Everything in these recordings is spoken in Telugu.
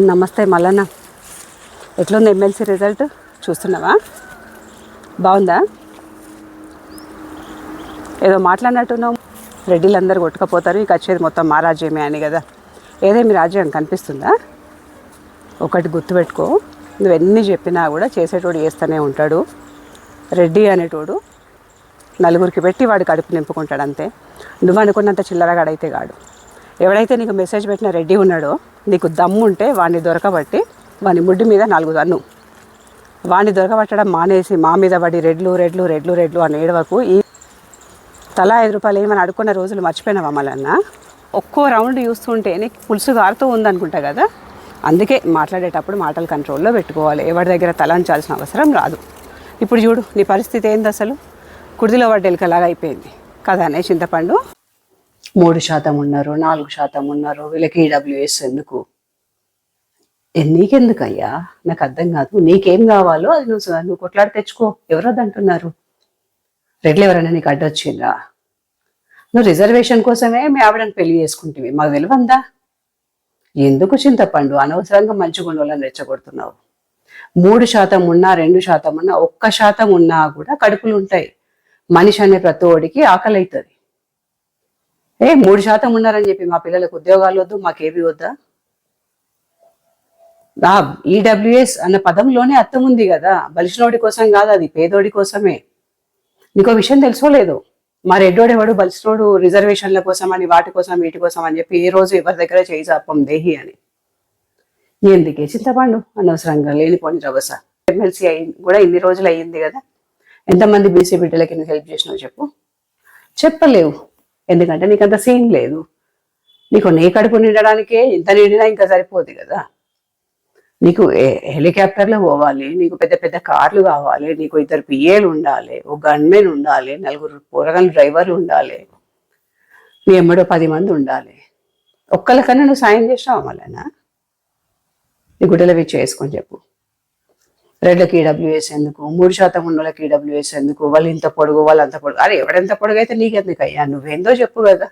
నమస్తే మల్లన్న. ఎట్లుంది ఎమ్మెల్సీ రిజల్ట్ చూస్తున్నావా? బాగుందా? ఏదో మాట్లాడినట్టున్నావు. రెడ్డిలు అందరు కొట్టుకపోతారు ఇక వచ్చేది మొత్తం మా రాజ్యమే అని కదా. ఏదేమి రాజ్యం కనిపిస్తుందా? ఒకటి గుర్తుపెట్టుకో. నువ్వు ఎన్ని చెప్పినా కూడా చేసేటోడు చేస్తూనే ఉంటాడు. రెడ్డి అనేటోడు నలుగురికి పెట్టి వాడు కడుపు నింపుకుంటాడు అంతే. నువ్వు అనుకున్నంత చిల్లరగాడైతే కాడు. ఎవడైతే నీకు మెసేజ్ పెట్టిన రెడ్డి ఉన్నాడో నీకు దమ్ము ఉంటే వాడిని దొరకబట్టి వాని ముడ్డి మీద నాలుగు దన్ను. వాడిని దొరకబట్టడం మానేసి మా మీద పడి రెడ్లు రెడ్లు రెడ్లు రెడ్లు అని ఏడవకు. ఈ తలా ఐదు రూపాయలు ఏమని అడుక్కున్న రోజులు మర్చిపోయినావా మళ్ళన్న ఒక్కో రౌండ్ చూస్తుంటే నీకు పులుసు గారుతూ ఉందనుకుంటా కదా. అందుకే మాట్లాడేటప్పుడు మాటలు కంట్రోల్లో పెట్టుకోవాలి. ఎవరి దగ్గర తలంచాల్సిన అవసరం రాదు. ఇప్పుడు చూడు నీ పరిస్థితి ఏంది అసలు కుడిదిలో పడ్డ అయిపోయింది. అయిపోయింది కదానే చింతపండు? మూడు శాతం ఉన్నారు నాలుగు శాతం ఉన్నారు వీళ్ళకి ఈడబ్ల్యూఎస్ ఎందుకు? నీకెందుకయ్యా? నాకు అర్థం కాదు. నీకేం కావాలో అది నువ్వు నువ్వు కొట్లాడి తెచ్చుకో. ఎవరో అంటున్నారు? రెడ్లు ఎవరైనా నీకు అడ్డొచ్చిందా నువ్వు రిజర్వేషన్ కోసమే మీ ఆవిడని పెళ్ళి చేసుకుంటేవి. మాకు తెలివందా? ఎందుకు చింతపండు? అనవసరంగా మంచి గుండెలను రెచ్చగొడుతున్నావు. మూడు శాతం ఉన్నా రెండు శాతం ఉన్నా ఒక్క శాతం ఉన్నా కూడా కడుపులు ఉంటాయి. మనిషి అనే ప్రతి ఒడికి ఆకలి అవుతుంది ఏ మూడు శాతం ఉన్నారని చెప్పి మా పిల్లలకు ఉద్యోగాలు వద్దు మాకేవి వద్దా? ఆ ఈడబ్ల్యూఎస్ అన్న పదంలోనే అర్థం ఉంది కదా. బలిసినోడి కోసం కాదు అది పేదోడి కోసమే. నీకో విషయం తెలుసుకోలేదు మా రెడ్డోడెవడు బలిసినోడు రిజర్వేషన్ల కోసం అని వాటి కోసం వీటి కోసం అని చెప్పి ఏ రోజు ఎవరి దగ్గర చేయి చాపం దేహి అని. ఎందుకే చింతపండు? అనవసరంగా లేనిపోని రవస. ఎమ్మెల్సీ అయింది కూడా ఇన్ని రోజులు అయ్యింది కదా. ఎంతమంది బీసీ బిడ్డలకి నువ్వు హెల్ప్ చేసినావు చెప్పు. చెప్పలేవు. ఎందుకంటే నీకు అంత సీన్ లేదు. నీకు నీ కడుపు నిండడానికే ఇంత నిండినా ఇంకా సరిపోదు కదా. నీకు హెలికాప్టర్లో పోవాలి నీకు పెద్ద పెద్ద కార్లు కావాలి నీకు ఇద్దరు పిఏలు ఉండాలి ఒక గన్మెన్ ఉండాలి నలుగురు పోరగాళ్ళు డ్రైవర్లు ఉండాలి నీ ఎమ్మడో పది మంది ఉండాలి. ఒక్కళ్ళకన్నా నువ్వు సాయం చేసినావా మళ్ళా నీ గుడ్డలవి చేసుకొని చెప్పు. రెడ్లకి ఈడబ్ల్యూఎస్ ఎందుకు? మూడు శాతం ఉన్న వాళ్ళకి ఈడబ్ల్యూఎస్ ఎందుకు? వాళ్ళు ఇంత పొడుగు వాళ్ళు అంత పొడుగు. అరే ఎవడెంత పొడుగు అయితే నీకెందుకు అయ్యా? నువ్వేందో చెప్పు కదా.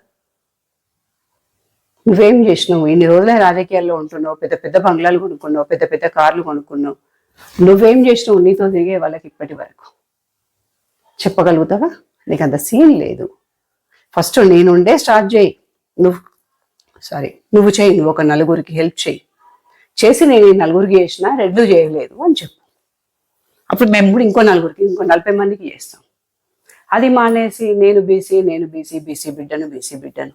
నువ్వేం చేసినావు? ఇన్ని రోజులే రాజకీయాల్లో ఉంటున్నావు పెద్ద పెద్ద బంగ్లాలు కొనుక్కున్నావు పెద్ద పెద్ద కార్లు కొనుక్కున్నావు. నువ్వేం చేసినావు? నీతో తిరిగే వాళ్ళకి ఇప్పటి వరకు. చెప్పగలుగుతావా? నీకు అంత సీన్ లేదు. ఫస్ట్ నేనుండే స్టార్ట్ చేయి. నువ్వు సారీ నువ్వు చేయి. నువ్వు ఒక నలుగురికి హెల్ప్ చేయి. చేసి నేను ఈ నలుగురికి చేసిన రెడ్లు చేయలేదు అని చెప్పు. అప్పుడు మేము కూడా ఇంకో నలుగురికి ఇంకో నలభై మందికి చేస్తాం. అది మానేసి నేను బీసీ నేను బీసీ బీసీ బిడ్డను బీసీ బిడ్డను.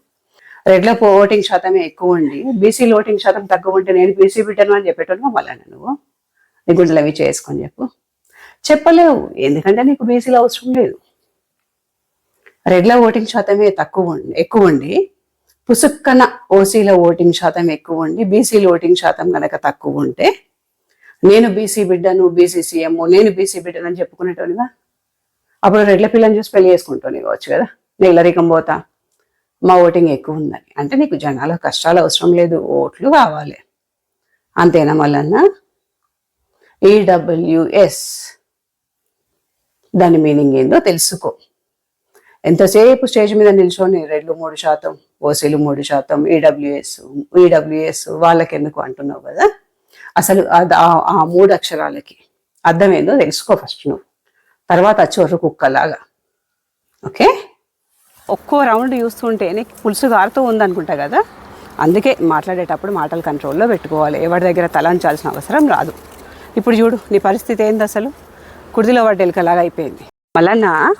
రెడ్ల ఓటింగ్ శాతమే ఎక్కువ ఉండి బీసీలు ఓటింగ్ శాతం తక్కువ ఉంటే నేను బీసీ బిడ్డను అని చెప్పేటోళ్ళు మళ్ళీ నువ్వు నీ గుండెలు అవి చేసుకొని చెప్పు. చెప్పలేవు ఎందుకంటే నీకు బీసీలు అవసరం లేదు. రెడ్ల ఓటింగ్ శాతమే తక్కువ ఉండి ఎక్కువ ఉండి పుసుక్కన ఓసీల ఓటింగ్ శాతం ఎక్కువ ఉండి బీసీల ఓటింగ్ శాతం కనుక తక్కువ ఉంటే నేను బీసీ బిడ్డను బీసీ సీఎం నేను బీసీ బిడ్డను అని చెప్పుకునేటోనివా? అప్పుడు రెడ్ల పిల్లని చూసి పెళ్ళి చేసుకుంటాను కావచ్చు కదా? నేను పోతా. మా ఓటింగ్ ఎక్కువ ఉందని. అంటే నీకు జనాల కష్టాలు అవసరం లేదు ఓట్లు కావాలి. అంతేనా మళ్ళన్న ఈడబ్ల్యూఎస్ దాని మీనింగ్ ఏందో తెలుసుకో. ఎంతసేపు స్టేజ్ మీద నిల్చొని రెడ్లు మూడు శాతం ఓసీలు మూడు శాతం ఈడబ్ల్యూఎస్ ఈడబ్ల్యూఎస్ వాళ్ళకి ఎందుకు అంటున్నావు కదా? అసలు ఆ- మూడు అక్షరాలకి అర్థం ఏందో తెలుసుకో ఫస్ట్ నువ్వు. తర్వాత చొర్రు కుక్కలాగా. ఓకే? ఒక్కో రౌండ్ చూస్తుంటే నీకు పులుసు గారుతూ ఉందనుకుంటా కదా? అందుకే మాట్లాడేటప్పుడు మాటలు కంట్రోల్లో పెట్టుకోవాలి. ఎవరి దగ్గర తలంచాల్సిన అవసరం రాదు. ఇప్పుడు చూడు నీ పరిస్థితి ఏంది అసలు? కుడిదిలో పడ్డ ఎలుకలాగా అయిపోయింది. మళ్ళన్న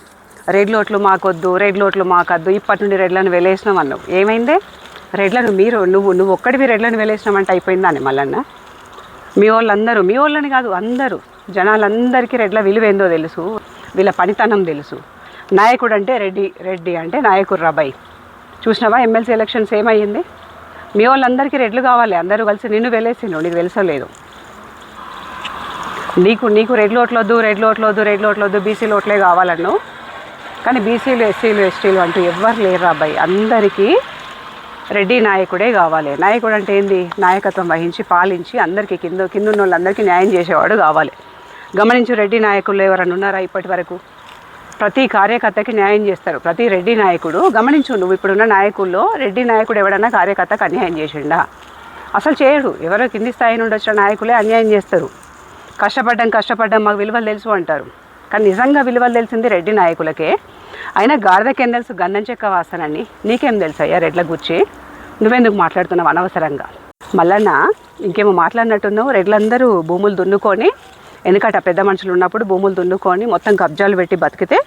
రెడ్ లోట్లు మాకొద్దు రెడ్ లోట్లు మాకొద్దు ఇప్పటి నుండి రెడ్లను వెళ్ళేసినాం అన్నావు. ఏమైంది? రెడ్లను మీరు నువ్వు నువ్వు ఒక్కడివి రెడ్లను వెలేసినామంటే అయిపోయిందని మళ్ళన్నా మీ వాళ్ళందరూ మీ వాళ్ళని కాదు అందరూ. జనాలందరికీ రెడ్ల విలువ ఏందో తెలుసు వీళ్ళ పనితనం తెలుసు. నాయకుడు అంటే రెడ్డి రెడ్డి అంటే నాయకుడు రాబాయ్. చూసినావా ఎమ్మెల్సీ ఎలక్షన్స్ ఏమయ్యింది? మీ వాళ్ళందరికీ రెడ్లు కావాలి అందరూ కలిసి నిన్ను వెళ్ళేసిండు నీకు తెలుసలేదు. నీకు నీకు రెడ్లు ఓట్లొద్దు రెడ్లు ఓట్లొద్దు రెడ్లు ఓట్లొద్దు బీసీలు ఓట్లే కావాలన్నావు. కానీ బీసీలు ఎస్సీలు ఎస్టీలు అంటూ ఎవ్వరు లేరు అబ్బాయి అందరికీ రెడ్డి నాయకుడే కావాలి. నాయకుడు అంటే ఏంది? నాయకత్వం వహించి పాలించి అందరికీ కింద కింద ఉన్న వాళ్ళందరికీ న్యాయం చేసేవాడు కావాలి. గమనించు రెడ్డి నాయకులు ఎవరైనా ఉన్నారా ఇప్పటి వరకు? ప్రతి కార్యకర్తకి న్యాయం చేస్తారు. ప్రతి రెడ్డి నాయకుడు గమనించు నువ్వు ఇప్పుడున్న నాయకుల్లో రెడ్డి నాయకుడు ఎవడన్నా కార్యకర్తకు అన్యాయం చేసిండా? అసలు చేయడు. ఎవరో కింది స్థాయి నుండి వచ్చిన నాయకులే అన్యాయం చేస్తారు. కష్టపడ్డం కష్టపడ్డం మాకు విలువలు తెలుసు అంటారు. కానీ నిజంగా విలువలు తెలిసింది రెడ్డి నాయకులకే. అయినా గాడిదకేం తెలుసు గంధం చెక్క వాసనని నీకేం తెలుసు అయ్యా రెడ్ల గుచ్చి? నువ్వెందుకు మాట్లాడుతున్నావు అనవసరంగా? మల్లన్న ఇంకేమో మాట్లాడినట్టున్నావు రెడ్లందరూ భూములు దున్నుకొని ఎందుకట పెద్ద మనుషులు ఉన్నప్పుడు భూములు దున్నుకొని మొత్తం కబ్జాలు పెట్టి బతికితే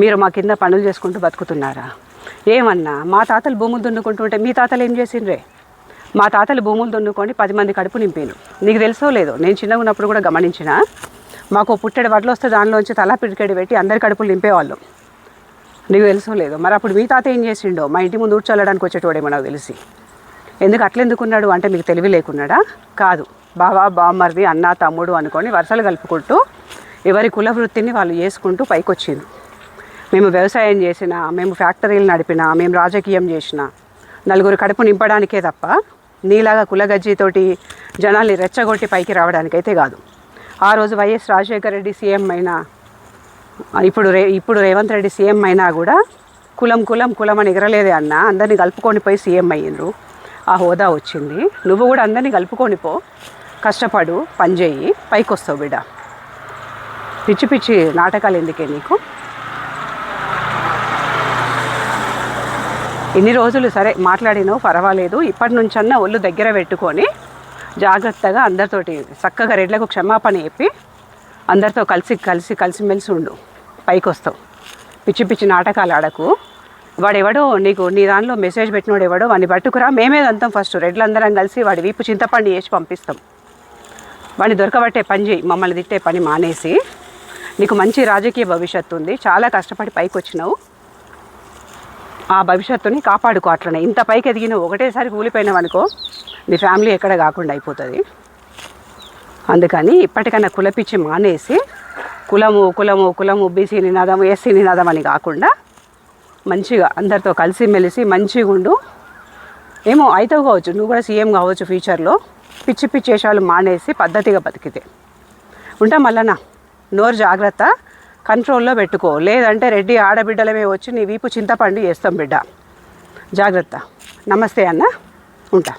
మీరు మా కింద పనులు చేసుకుంటూ బతుకుతున్నారా? ఏమన్నా మా తాతలు భూములు దున్నుకుంటుంటే మీ తాతలు ఏం చేసిండ్రే? మా తాతలు భూములు దున్నుకొని పది మంది కడుపు నింపాను నీకు తెలుసో లేదో? నేను చిన్నగా ఉన్నప్పుడు కూడా గమనించిన మాకు పుట్టెడు వడ్లు వస్తే దానిలోంచి తలా పిడికెడి పెట్టి అందరి కడుపులు నింపేవాళ్ళం. నీకు తెలుసో లేదో. మరి అప్పుడు మీ తాత ఏం చేసిండో? మా ఇంటి ముందు ఊడ్చల్లడానికి వచ్చేటోడేమో నాకు తెలిసి. ఎందుకు అట్లెందుకున్నాడు అంటే మీకు తెలివి లేకున్నాడా? కాదు. బావా బామ్మర్ది అన్న తమ్ముడు అనుకొని వరుసలు కలుపుకుంటూ ఎవరి కుల వృత్తిని వాళ్ళు చేసుకుంటూ పైకొచ్చింది మేము వ్యవసాయం చేసిన మేము ఫ్యాక్టరీలు నడిపినా మేము రాజకీయం చేసిన నలుగురు కడుపు నింపడానికే తప్ప నీలాగా కులగజ్జితోటి జనాల్ని రెచ్చగొట్టి పైకి రావడానికైతే కాదు. ఆ రోజు వైఎస్ రాజశేఖర రెడ్డి సీఎం అయినా ఇప్పుడు రే ఇప్పుడు రేవంత్ రెడ్డి సీఎం అయినా కూడా కులం కులం కులం అని ఎగరలేదే అన్న. అందరినీ కలుపుకొని పోయి సీఎం అయ్యిండ్రు. ఆ హోదా వచ్చింది. నువ్వు కూడా అందరినీ కలుపుకొని పో. కష్టపడు పనిచేయి పైకి వస్తావు బిడ్డ. పిచ్చి పిచ్చి నాటకాలు ఎందుకే నీకు? ఇన్ని రోజులు సరే మాట్లాడినో పర్వాలేదు. ఇప్పటి నుంచన్నా ఒళ్ళు దగ్గర పెట్టుకొని జాగ్రత్తగా అందరితోటి చక్కగా రెడ్లకు క్షమాపణ చెప్పి అందరితో కలిసి కలిసి కలిసిమెలిసి ఉండు. పైకి వస్తావు పిచ్చి పిచ్చి నాటకాలు ఆడకు. వాడెవడో నీకు నీ దానిలో మెసేజ్ పెట్టినోడు ఎవడో వాడిని పట్టుకురా. మేమే అంతాం ఫస్ట్. రెడ్లందరం కలిసి వాడి వీపు చింతపండు వేసి పంపిస్తాం. వాడిని దొరకబట్టే పని చేయి. మమ్మల్ని తిట్టే పని మానేసి. నీకు మంచి రాజకీయ భవిష్యత్తు ఉంది. చాలా కష్టపడి పైకి వచ్చినావు ఆ భవిష్యత్తుని కాపాడుకో అట్లనే. ఇంత పైకి ఎదిగిన ఒకటేసారి కూలిపోయినావు అనుకో నీ ఫ్యామిలీ ఎక్కడ కాకుండా అయిపోతుంది. అందుకని ఇప్పటికైనా కులపిచ్చి మానేసి కులము కులము కులము బీసీ నినాదము ఎస్సీ నినాదం అని కాకుండా మంచిగా అందరితో కలిసిమెలిసి మంచిగా ఉండు ఏమో అవుతావు కావచ్చు నువ్వు కూడా సీఎం కావచ్చు ఫ్యూచర్లో. పిచ్చి పిచ్చి వేషాలు మానేసి పద్ధతిగా బతికితే. ఉంటా మళ్ళనా నోరు జాగ్రత్త కంట్రోల్లో పెట్టుకో. లేదంటే రెడ్డి ఆడబిడ్డలమే వచ్చి నీ వీపు చింతపండు చేస్తాం బిడ్డ. జాగ్రత్త. నమస్తే అన్న. ఉంటా.